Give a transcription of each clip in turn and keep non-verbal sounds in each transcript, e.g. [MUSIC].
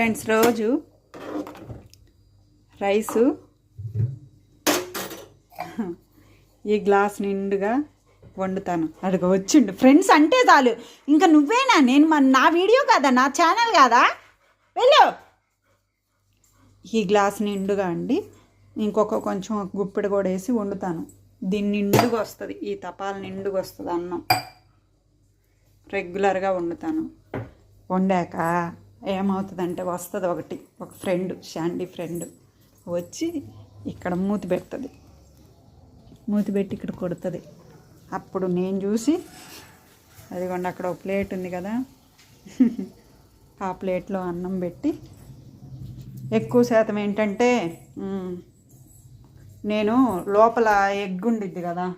Friends రోజు rice ఈ glass నిండుగా వండుతాను. అడుగు వచ్చిండు. ఫ్రెండ్స్ అంటే చాలు. ఇంకా నువ్వేనా? నేను మన నా వీడియో కాదా? నా ఛానల్ కాదా? వెళ్ళు. ఈ గ్లాస్ నిండుగా అండి. ఇంకొక కొంచెం గుప్పెడు కూడా వేసి వండుతాను. దీన్ని నిండుగా వస్తుంది. ఈ తపాల నిండుగా వస్తుంది అన్నం. రెగ్యులర్గా వండుతాను. వండాక ఏమవుతుందంటే వస్తుంది ఒకటి. ఒక ఫ్రెండ్ శాండీ ఫ్రెండ్ వచ్చి ఇక్కడ మూతి పెడుతుంది. మూతి పెట్టి ఇక్కడ కొడుతుంది. అప్పుడు నేను చూసి అదిగోండి అక్కడ ఒక ప్లేట్ ఉంది కదా. ఆ ప్లేట్లో అన్నం పెట్టి ఎక్కువ శాతం ఏంటంటే నేను లోపల ఎగ్ ఉండిద్ది కదా.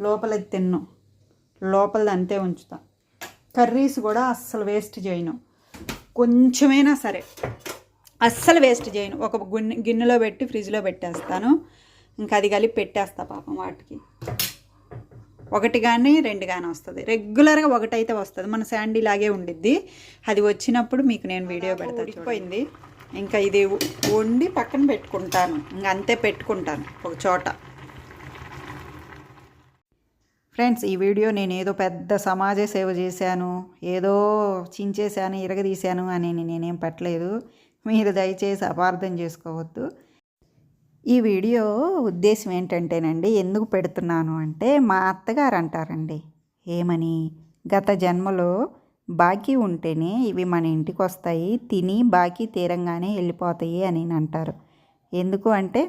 లోపల తిన్ను. లోపలది అంతే ఉంచుతా. కర్రీస్ కూడా అస్సలు వేస్ట్ చేయను. కొంచెమైనా సరే. అస్సలు వేస్ట్ చేయను. ఒక గిన్నె గిన్నెలో పెట్టి ఫ్రిడ్జ్లో పెట్టేస్తాను. ఇంకా అది కలిపి పెట్టేస్తా పాపం వాటికి. ఒకటి కానీ రెండు కానీ వస్తుంది. రెగ్యులర్గా ఒకటైతే వస్తుంది. మన శాండీ లాగే ఉండిద్ది. అది వచ్చినప్పుడు మీకు నేను వీడియో పెడతాను ఉడికిపోయింది ఇంకా ఇది వండి పక్కన పెట్టుకుంటాను. ఇంకా అంతే పెట్టుకుంటాను. ఒక చోట. ఫ్రెండ్స్ ఈ వీడియో నేను ఏదో పెద్ద సమాజ సేవ చేశాను ఏదో చించేశాను ఇరగదీశాను అని నేనేం పెట్టలేదు. మీరు దయచేసి అపార్థం చేసుకోవద్దు. ఈ వీడియో ఉద్దేశం ఏంటంటేనండి ఎందుకు పెడుతున్నాను అంటే మా అత్తగారు అంటారండి ఏమని? గత జన్మలో బాకీ ఉంటేనే ఇవి మన ఇంటికి వస్తాయి తిని బాకీ తీరంగానే వెళ్ళిపోతాయి అని అంటారు. ఎందుకు అంటే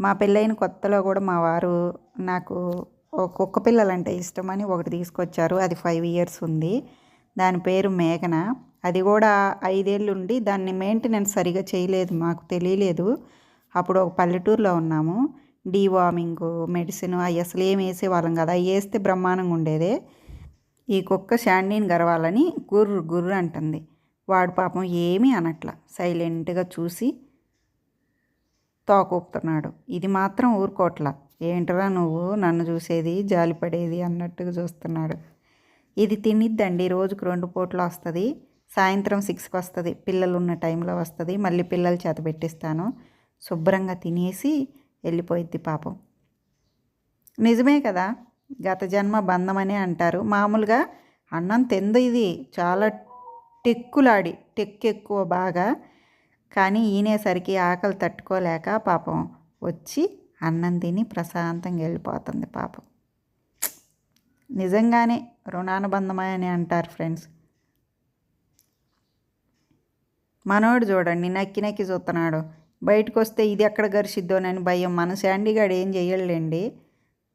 మా పెళ్ళైన కొత్తలో కూడా మా వారు నాకు కుక్క పిల్లలంటే ఇష్టమని ఒకటి తీసుకొచ్చారు. అది ఫైవ్ ఇయర్స్ ఉంది. దాని పేరు మేఘన. అది కూడా ఐదేళ్ళు ఉండి దాన్ని మెయింటెనెన్స్ సరిగా చేయలేదు మాకు తెలియలేదు. అప్పుడు ఒక పల్లెటూరులో ఉన్నాము. డీవార్మింగ్ మెడిసిన్ అవి అసలు ఏం వేసేవాళ్ళం కదా. అవి వేస్తే బ్రహ్మాండంగా ఉండేదే. ఈ కుక్క షాండీని గరవాలని గుర్రు గుర్రు అంటుంది. వాడు పాపం ఏమీ అనట్ల. సైలెంట్గా చూసి తోకూపుతున్నాడు ఇది మాత్రం ఊరుకోట్ల ఏంటరా నువ్వు? నన్ను చూసేది జాలిపడేది అన్నట్టుగా చూస్తున్నాడు. ఇది తినిద్దండి. రోజుకు రెండు పూటలు వస్తుంది. సాయంత్రం సిక్స్కి వస్తుంది. పిల్లలు ఉన్న టైంలో వస్తుంది. మళ్ళీ పిల్లలు చేత పెట్టిస్తాను. శుభ్రంగా తినేసి వెళ్ళిపోయిద్ది పాపం. నిజమే కదా? గత జన్మ బంధమనే అంటారు. మామూలుగా అన్నం తెందు ఇది చాలా టెక్కులాడి టెక్ ఎక్కువ బాగా. కానీ ఈనేసరికి ఆకలి తట్టుకోలేక పాపం వచ్చి అన్నం తిని ప్రశాంతంగా వెళ్ళిపోతుంది పాపం. నిజంగానే రుణానుబంధమే అని అంటారు ఫ్రెండ్స్. మనోడు చూడండి నక్కి నక్కి చూస్తున్నాడు. బయటకు వస్తే ఇది ఎక్కడ గరిసిద్దోనని భయం. మన శాండీగాడు ఏం చేయలేండి.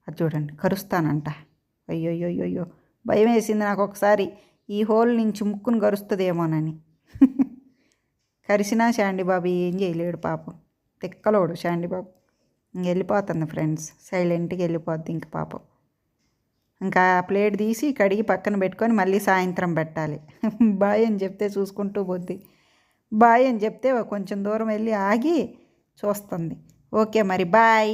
అది చూడండి కరుస్తానంట. అయ్యో భయం వేసింది నాకు ఒకసారి. ఈ హోల్ నుంచి ముక్కును కరుస్తుందేమోనని [LAUGHS] కరిసినా శాండీబాబు ఏం చేయలేడు పాపం. తిక్కలోడు శాండీబాబు బాబు. వెళ్ళిపోతుంది ఫ్రెండ్స్. సైలెంట్గా వెళ్ళిపోద్ది ఇంక పాపం. ఇంకా ఆ ప్లేట్ తీసి కడిగి పక్కన పెట్టుకొని మళ్ళీ సాయంత్రం పెట్టాలి. [LAUGHS] బాయ్ అని చెప్తే చూసుకుంటూ పోద్ది. బాయ్ అని చెప్తే కొంచెం దూరం వెళ్ళి ఆగి చూస్తుంది. ఓకే మరి బాయ్.